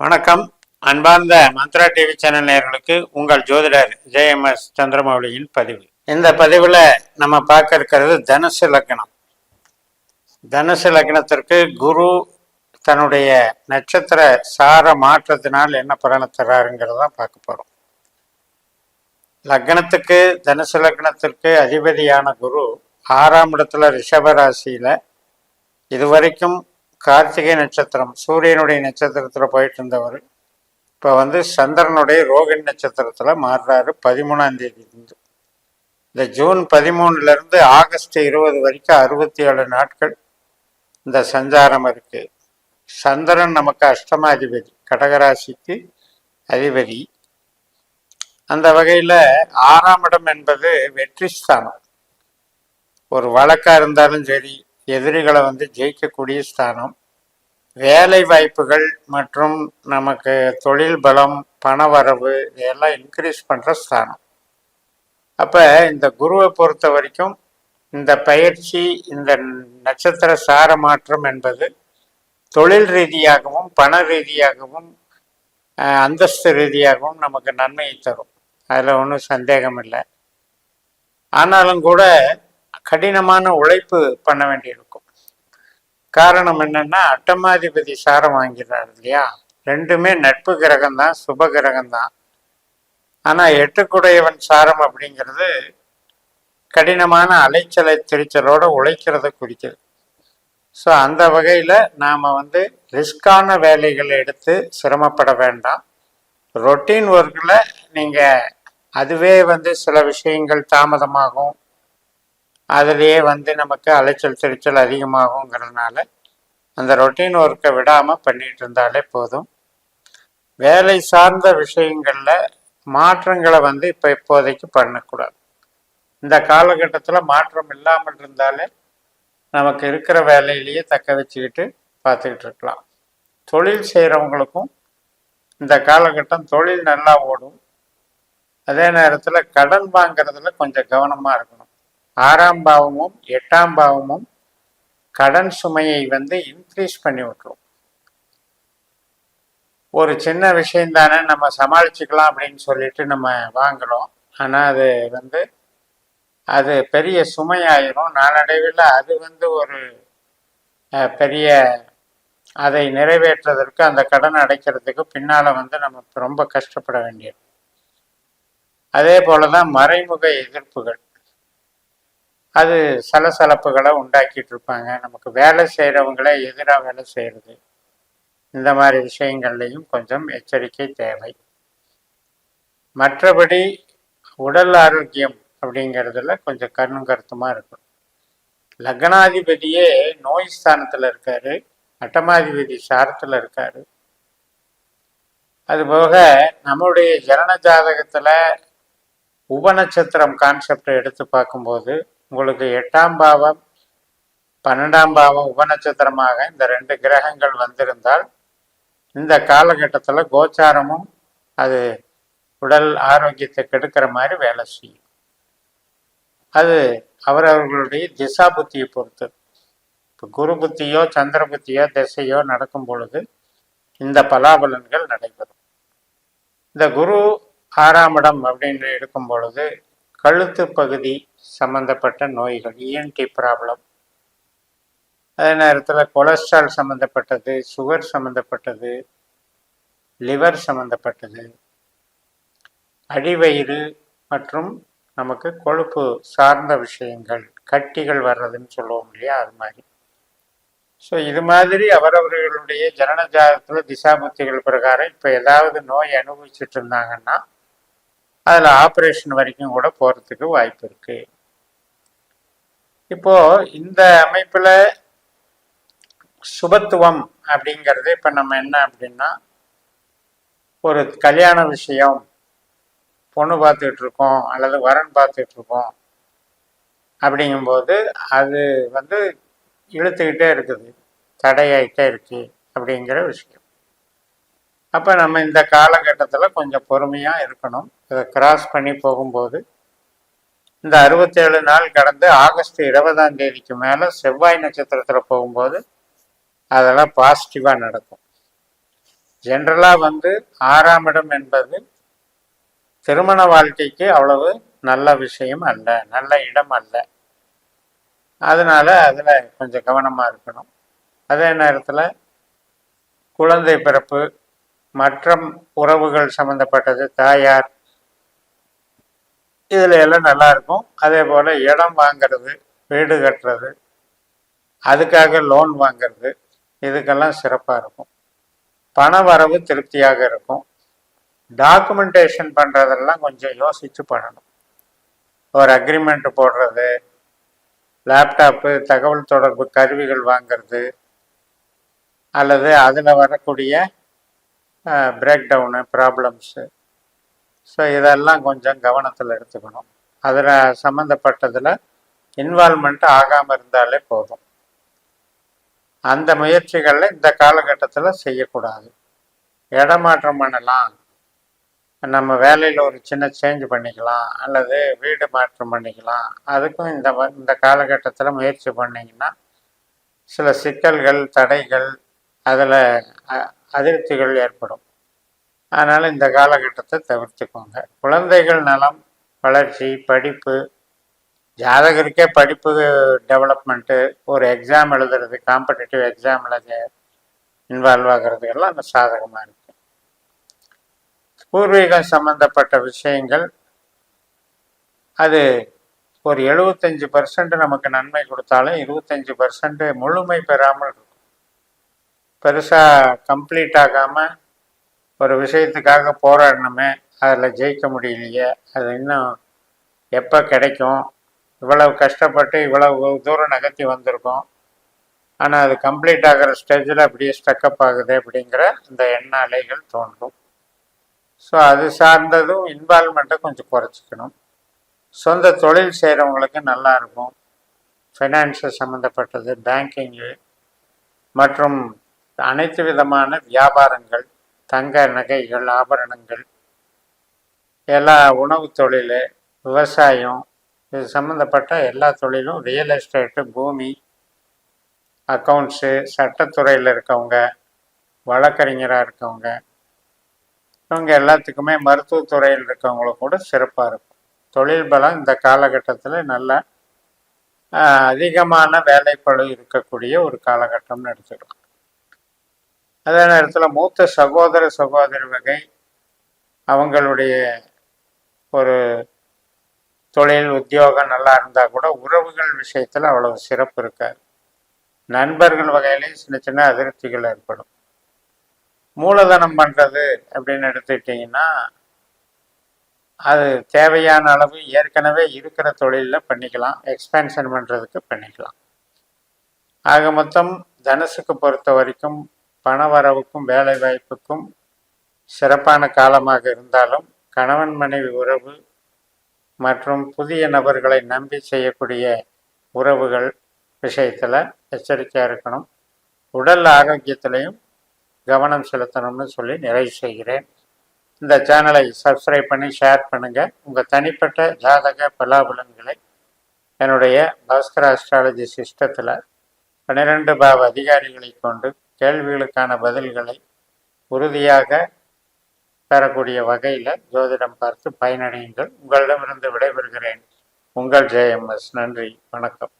வணக்கம். அன்பார்ந்த Mantra TV channel நேர்களுக்கு உங்கள் ஜோதிடர் ஜேஎம்எஸ் சந்திரமௌலியின் பதிவு. இந்த பதிவில் நம்ம பார்க்க இருக்கிறது தனுசு லக்னம். தனுசு லக்னத்திற்கு குரு தன்னுடைய நட்சத்திர சார மாற்றத்தினால் என்ன பலனை தர்றாருங்கிறத பார்க்க போகிறோம் லக்னத்துக்கு தனுசு லக்னத்திற்கு அதிபதியான குரு ஆறாம் இடத்துல ரிஷப ராசியில. இதுவரைக்கும் கார்த்திகை நட்சத்திரம் சூரியனுடைய நட்சத்திரத்தில் போயிட்டு இருந்தவர். இப்போ வந்து சந்திரனுடைய ரோகிணி நட்சத்திரத்தில் மாறுறாரு பதிமூணாம் தேதியிலிருந்து. இந்த ஜூன் பதிமூணுலேருந்து ஆகஸ்ட் இருபது வரைக்கும் அறுபத்தி ஏழு நாட்கள் இந்த சஞ்சாரம் இருக்குது சந்திரன் நமக்கு அஷ்டமாதிபதி கடகராசிக்கு அதிபதி. அந்த வகையில் ஆறாம் இடம் என்பது வெற்றி ஸ்தானம். ஒரு வழக்காக இருந்தாலும் சரி எதிரிகளை வந்து ஜெயிக்கக்கூடிய ஸ்தானம். வேலை வாய்ப்புகள் மற்றும் நமக்கு தொழில் பலம் பணவரவு இதெல்லாம் இன்க்ரீஸ் பண்ணுற ஸ்தானம். அப்போ இந்த குருவை பொறுத்த வரைக்கும் இந்த பயிற்சி இந்த நட்சத்திர சார மாற்றம் என்பது தொழில் ரீதியாகவும் பண ரீதியாகவும் அந்தஸ்து ரீதியாகவும் நமக்கு நன்மையை தரும். அதில் ஒன்றும் சந்தேகம் இல்லை ஆனாலும் கூட கடினமான உழைப்பு பண்ண வேண்டியிருக்கும். காரணம் என்னன்னா அட்டமாதிபதி சாரம் வாங்கிறார் இல்லையா? ரெண்டுமே நட்பு கிரகம் தான் சுப கிரகம் தான். ஆனால் எட்டுக்குடையவன் சாரம் அப்படிங்கிறது கடினமான அலைச்சலை திரிச்சலோட உழைக்கிறத குறிக்குது. ஸோ அந்த வகையில் நாம் வந்து ரிஸ்கான வேலைகளை எடுத்து சிரமப்பட வேண்டாம். ரொட்டீன் ஒர்க்கில் நீங்கள் அதுவே வந்து சில விஷயங்கள் தாமதமாகும். அதுலேயே வந்து நமக்கு அலைச்சல் திருச்சல் அதிகமாகுங்கிறதுனால அந்த ரொட்டீன் ஒர்க்கை விடாமல் பண்ணிகிட்டு இருந்தாலே போதும். வேலை சார்ந்த விஷயங்களில் மாற்றங்களை வந்து இப்போ இப்போதைக்கு பண்ணக்கூடாது. இந்த காலகட்டத்தில் மாற்றம் இல்லாமல் இருந்தாலே நமக்கு இருக்கிற வேலையிலேயே தக்க வச்சுக்கிட்டு பார்த்துக்கிட்டு இருக்கலாம். தொழில் செய்கிறவங்களுக்கும் இந்த காலகட்டம் தொழில் நல்லா ஓடும். அதே நேரத்தில் கடன் வாங்கிறதுல கொஞ்சம் கவனமாக இருக்கணும். ஆறாம் பாவமும் எட்டாம் பாவமும் கடன் சுமையை வந்து இன்க்ரீஸ் பண்ணி விட்டுரும். ஒரு சின்ன விஷயம் தானே நம்ம சமாளிச்சுக்கலாம் அப்படின்னு சொல்லிட்டு நம்ம வாங்குறோம். ஆனால் அது வந்து அது பெரிய சுமையாயிரும். நாளடைவில் அது வந்து ஒரு பெரிய அதை நிறைவேற்றுவதற்கு அந்த கடன் அடைக்கிறதுக்கு பின்னால் வந்து நம்ம ரொம்ப கஷ்டப்பட வேண்டியது. அதே போல தான் மறைமுக எதிர்ப்புகள். அது சலசலப்புகளை உண்டாக்கிட்டு இருப்பாங்க நமக்கு வேலை செய்கிறவங்களே எதிராக வேலை செய்கிறது இந்த மாதிரி விஷயங்கள்லையும் கொஞ்சம் எச்சரிக்கை தேவை. மற்றபடி உடல் ஆரோக்கியம் அப்படிங்கிறதுல கொஞ்சம் கண்ணும் கருத்துமாக இருக்கும். லக்னாதிபதியே நோய் ஸ்தானத்தில் இருக்காரு. அட்டமாதிபதி சாரத்தில் இருக்காரு. அதுபோக நம்முடைய ஜனன ஜாதகத்தில் உபநட்சத்திரம் கான்செப்டை எடுத்து பார்க்கும்போது உங்களுக்கு எட்டாம் பாவம் பன்னெண்டாம் பாவம் உபநட்சத்திரமாக இந்த ரெண்டு கிரகங்கள் வந்திருந்தால் இந்த காலகட்டத்தில் கோச்சாரமும் அது உடல் ஆரோக்கியத்தை கெடுக்கிற மாதிரி வேலை செய்யும். அது அவரவர்களுடைய திசா புத்தியை பொறுத்து இப்போ குரு புத்தியோ சந்திர புத்தியோ திசையோ நடக்கும் பொழுது இந்த பலாபலன்கள் நடைபெறும். இந்த குரு ஆறாம் இடம் அப்படின்னு எடுக்கும் பொழுது கழுத்து பகுதி சம்பந்தப்பட்ட நோய்கள் இஎன்டி ப்ராப்ளம் அதே நேரத்தில் கொலஸ்ட்ரால் சம்மந்தப்பட்டது சுகர் சம்மந்தப்பட்டது லிவர் சம்மந்தப்பட்டது அடிவயிறு மற்றும் நமக்கு கொழுப்பு சார்ந்த விஷயங்கள் கட்டிகள் வர்றதுன்னு சொல்லுவோம் இல்லையா அது மாதிரி. ஸோ இது மாதிரி அவரவர்களுடைய ஜனன ஜாதகத்தில் திசாபுத்திகள் பிரகாரம் இப்போ ஏதாவது நோய் அனுபவிச்சுட்டு இருந்தாங்கன்னா அதில் ஆப்ரேஷன் வரைக்கும் கூட போகிறதுக்கு வாய்ப்பு இருக்கு. இப்போ இந்த அமைப்பில் சுபத்துவம் அப்படிங்கிறது இப்போ நம்ம என்ன அப்படின்னா ஒரு கல்யாண விஷயம் பொண்ணு பார்த்துட்டு இருக்கோம் அல்லது வரன் பார்த்துட்டு இருக்கோம் அப்படிங்கும்போது அது வந்து இழுத்துக்கிட்டே இருக்குது தடையாயிட்டே இருக்கு அப்படிங்கிற விஷயம். அப்போ நம்ம இந்த காலகட்டத்தில் கொஞ்சம் பொறுமையாக இருக்கணும். இதை கிராஸ் பண்ணி போகும்போது இந்த அறுபத்தேழு நாள் கடந்து ஆகஸ்ட் இருபதாம் தேதிக்கு மேலே செவ்வாய் நட்சத்திரத்தில் போகும்போது அதெல்லாம் பாசிட்டிவாக நடக்கும். ஜென்ரலாக வந்து ஆறாம் இடம் என்பது திருமண வாழ்க்கைக்கு அவ்வளவு நல்ல விஷயம் அல்ல நல்ல இடம் அல்ல. அதனால் அதில் கொஞ்சம் கவனமாக இருக்கணும். அதே நேரத்தில் குழந்தை பிறப்பு மற்ற உறவுகள் சம்மந்தப்பட்டது தாயார் இதில் எல்லாம் நல்லா இருக்கும். அதே போல் இடம் வாங்கிறது வீடு கட்டுறது அதுக்காக லோன் வாங்கிறது இதுக்கெல்லாம் சிறப்பாக இருக்கும். பண வரவு திருப்தியாக இருக்கும். டாக்குமெண்டேஷன் பண்ணுறதெல்லாம் கொஞ்சம் யோசித்து பண்ணணும். ஒரு அக்ரிமெண்ட் போடுறது லேப்டாப்பு தகவல் தொடர்பு கருவிகள் வாங்கிறது அல்லது அதில் வரக்கூடிய பிரேக் டவுனு ப்ராப்ளம்ஸு ஸோ இதெல்லாம் கொஞ்சம் கவனத்தில் எடுத்துக்கணும். அதில் சம்மந்தப்பட்டதில் இன்வால்மெண்ட் ஆகாமல் இருந்தாலே போதும். அந்த முயற்சிகளில் இந்த காலகட்டத்தில் செய்யக்கூடாது. இடமாற்றம் பண்ணலாம். நம்ம வேலையில் ஒரு சின்ன சேஞ்ச் பண்ணிக்கலாம். அல்லது வீடு மாற்றம் பண்ணிக்கலாம். அதுக்கும் இந்த இந்த காலகட்டத்தில் முயற்சி பண்ணிங்கன்னா சில சிக்கல்கள் தடைகள் அதில் அதிருப்திகள் ஏற்படும். அதனால் இந்த காலகட்டத்தை தவிர்த்துக்கோங்க. குழந்தைகள் நலம் வளர்ச்சி படிப்பு ஜாதகருக்கே படிப்பு டெவலப்மெண்ட்டு ஒரு எக்ஸாம் எழுதுறது காம்படிட்டிவ் எக்ஸாமில் இன்வால்வ் ஆகிறது எல்லாம் அந்த சாதகமாக இருக்குது பூர்வீகம் சம்மந்தப்பட்ட விஷயங்கள் அது ஒரு எழுபத்தஞ்சு பர்சன்ட் நமக்கு நன்மை கொடுத்தாலும் இருபத்தஞ்சி பர்சன்ட் முழுமை பெறாமல் இருக்கும் பெருசாக கம்ப்ளீட் ஆகாமல் ஒரு விஷயத்துக்காக போராடணுமே அதில் ஜெயிக்க முடியலையே அது இன்னும் எப்போ கிடைக்கும்? இவ்வளவு கஷ்டப்பட்டு இவ்வளவு தூரம் நகர்த்தி வந்திருக்கோம். ஆனால் அது கம்ப்ளீட் ஆகிற ஸ்டேஜில் அப்படியே ஸ்டக்கப் ஆகுது அப்படிங்கிற இந்த எண்ண அலைகள் தோன்றும். ஸோ அது சார்ந்ததும் இன்வால்மெண்ட்டை கொஞ்சம் குறைச்சிக்கணும். சொந்த தொழில் செய்கிறவங்களுக்கு நல்லா இருக்கும். சம்மந்தப்பட்டது பேங்கிங்கு மற்றும் அனைத்து விதமான வியாபாரங்கள் தங்க நகைகள் ஆபரணங்கள் எல்லா உணவு தொழில் விவசாயம் இது சம்மந்தப்பட்ட எல்லா தொழிலும் ரியல் எஸ்டேட்டு பூமி அக்கௌண்ட்ஸு சட்டத்துறையில் இருக்கவங்க வழக்கறிஞராக இருக்கவங்க இவங்க எல்லாத்துக்குமே மருத்துவத்துறையில் இருக்கவங்களுக்கு கூட சிறப்பாக இருக்கும். தொழில் பலம் இந்த காலகட்டத்தில் நல்ல அதிகமான வேலைப்பழு இருக்கக்கூடிய ஒரு காலகட்டம்னு எடுத்துக்கலாம். அதே நேரத்தில் மூத்த சகோதர சகோதரி வகை அவங்களுடைய ஒரு தொழில் உத்தியோகம் நல்லா இருந்தால் கூட உறவுகள் விஷயத்தில் அவ்வளவு சிறப்பு இருக்காது. நண்பர்கள் வகையிலையும் சின்ன சின்ன அதிருப்திகள் ஏற்படும். மூலதனம் பண்ணுறது அப்படின்னு எடுத்துக்கிட்டிங்கன்னா அது தேவையான அளவு ஏற்கனவே இருக்கிற தொழிலில் பண்ணிக்கலாம். எக்ஸ்பேன்ஷன் பண்ணுறதுக்கு பண்ணிக்கலாம். ஆக மொத்தம் தனுசுக்கு பொறுத்த வரைக்கும் பண வரவுக்கும் வேலை வாய்ப்புக்கும் சிறப்பான காலமாக இருந்தாலும் கணவன் மனைவி உறவு மற்றும் புதிய நபர்களை நம்பி செய்யக்கூடிய உறவுகள் விஷயத்தில் எச்சரிக்கையாக இருக்கணும். உடல் ஆரோக்கியத்திலையும் கவனம் செலுத்தணும்னு சொல்லி நிறைவு செய்கிறேன். இந்த சேனலை சப்ஸ்கிரைப் பண்ணி ஷேர் பண்ணுங்கள் உங்கள் தனிப்பட்ட ஜாதக பலாபலன்களை என்னுடைய பாஸ்கர் அஸ்ட்ராலஜி சிஸ்டத்தில் பன்னிரெண்டு பாவ அதிகாரிகளை கொண்டு கேள்விகளுக்கான பதில்களை உறுதியாக பெறக்கூடிய வகையில் ஜோதிடம் பார்த்து பயனடையுங்கள். உங்களிடமிருந்து விடைபெறுகிறேன். உங்கள் ஜேஎம்எஸ் நன்றி. வணக்கம்.